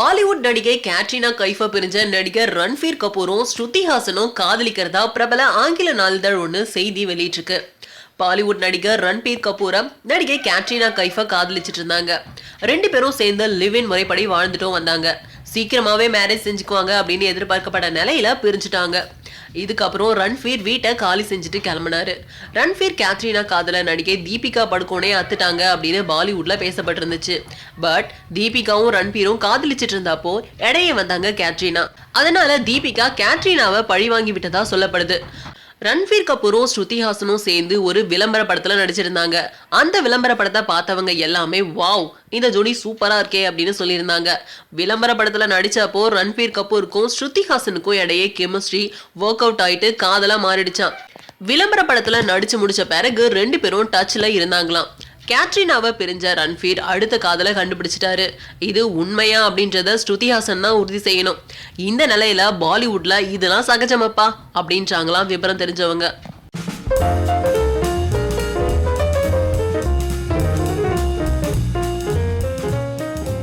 பாலிவுட் நடிகை கேட்ரினா கைஃபா பிரிஞ்ச நடிகர் ரன்வீர் கபூரும் ஸ்ருதி ஹாசனும் காதலிக்கிறதா பிரபல ஆங்கில நாளிதழ் ஒன்று செய்தி வெளியிட்டிருக்கு. பாலிவுட் நடிகர் ரன்பீர் கபூரை நடிகை கேட்ரினா கைஃபா காதலிச்சிட்டு இருந்தாங்க. ரெண்டு பேரும் சேர்ந்து லிவ் இன் முறைப்படி வாழ்ந்துட்டும் வந்தாங்க. சீக்கிரமாவே மேரேஜ் செஞ்சுக்குவாங்க அப்படின்னு எதிர்பார்க்கப்பட்ட நிலையில பிரிஞ்சுட்டாங்க. இதுக்கப்புறம் ரன்வீர் வீட்டை காலி செஞ்சுட்டு கிளம்பினாரு. ரன்வீர் கேத்ரினா காதல நடிகை தீபிகா படுகோனே அத்துட்டாங்க அப்படின்னு பாலிவுட்ல பேசப்பட்டிருந்துச்சு. பட் தீபிகாவும் ரன்வீரும் காதலிச்சிட்டு இருந்தப்போ இடையே வந்தாங்க கேத்ரினா. அதனால தீபிகா கேத்ரினாவை பழி வாங்கி விட்டதா சொல்லப்படுது. ரன்வீர் கபூரும் ஸ்ருதி ஹாசனும் சேர்ந்து ஒரு விளம்பர படத்துல நடிச்சிருந்தாங்க. அந்த விளம்பர படத்தை பார்த்தவங்க எல்லாமே வாவ் இந்த ஜோடி சூப்பரா இருக்கே அப்படின்னு சொல்லியிருந்தாங்க. விளம்பர படத்துல நடிச்சப்போ ரன்வீர் கபூருக்கும் ஸ்ருதி ஹாசனுக்கும் இடையே கெமிஸ்ட்ரி ஒர்க் அவுட் ஆயிட்டு காதலா மாறிடுச்சான் விளம்பர படத்துல நடிச்சு முடிச்ச பிறகு ரெண்டு பேரும் டச்ல இருந்தாங்களாம். கேட்ரினாவை பிரிஞ்ச ரன்ஃபீர் அடுத்த காதலை கண்டுபிடிச்சிட்டாரு. இது உண்மையா அப்படின்றத ஸ்ருதி ஹாசன் தான் உறுதி செய்யணும். இந்த நிலையில பாலிவுட்ல இதெல்லாம் சகஜமப்பா? அப்படின்றாங்களாம் விவரம் தெரிஞ்சவங்க.